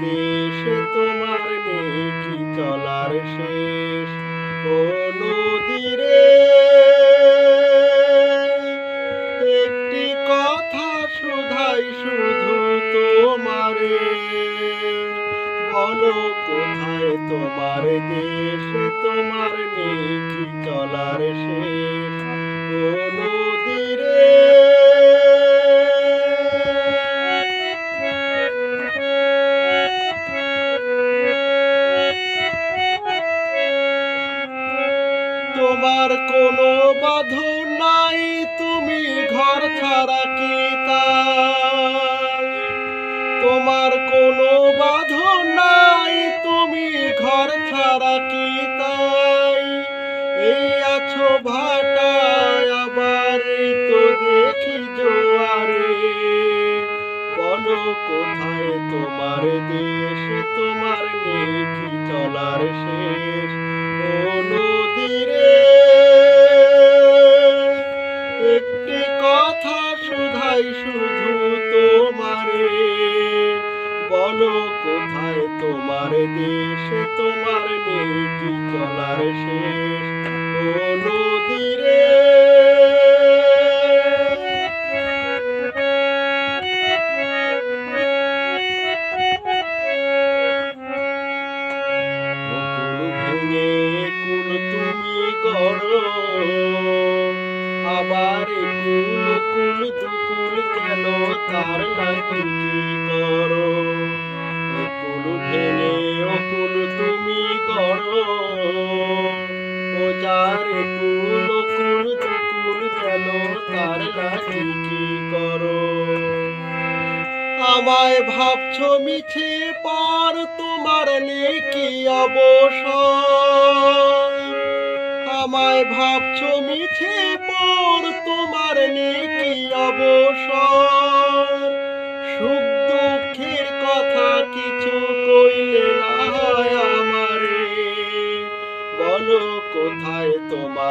দেশ? তোমার নেই চলার শেষ। ও নদীরে, একটি কথা শুধাই শুধু তোমারে। বলো, কোথায় তোমার দেশ? তোমার নেই চলার তোমার কোনো বাঁধন নাই, তুমি ঘর ছাড়া কি তোমার কোনো বাঁধন নাই, তুমি ঘর ছাড়া কি তাই? এই আছো ভাটায়, আবার তো দেখি জোয়ারে। বলো কোথায় তোমার দেশ, তোমার নেই চলার শেষ বলো কোথায় তোমার দেশে? তোমার নেই কি চলার শেষ তার কাছে কি করো? আমায় ভাবছ মিছে পর তোমার নেই কি অবসর। আমায় ভাবছ মিছে পর তোমার নেই